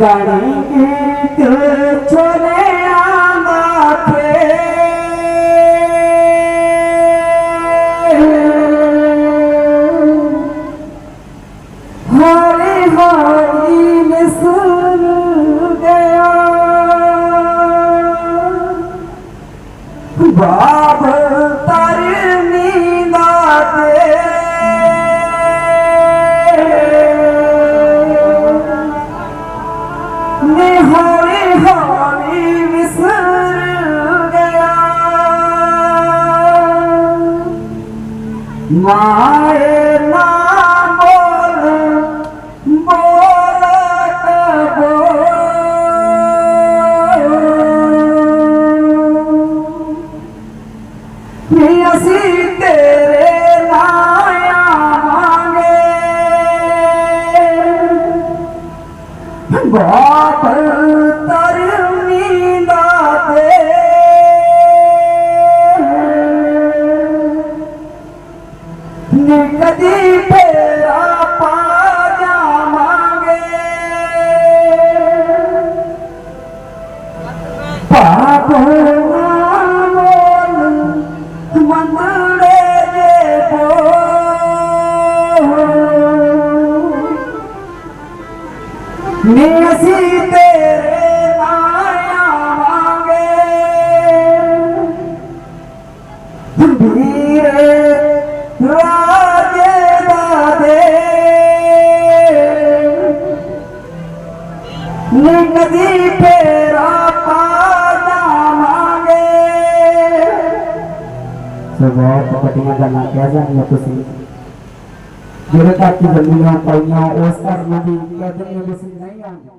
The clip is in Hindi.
कणित छोले माथे सुन गया बाबा निहारी हारी विसर गया माए ना बोल बोल बोल ਬਾਪ निसी तेरे लाया मांगे। धीरे राजे दादे नदी तेरा पाना मांगे। सुबह तो पटिया है तुसी। ਜਿਹੜੇ ਤੱਕ ਜ਼ਮੀਨਾਂ ਪਾਈਆਂ ਉਸ ਘਰ ਦੀ ਕਦਰ ਨਹੀਂ ਆਉਂਦੀ।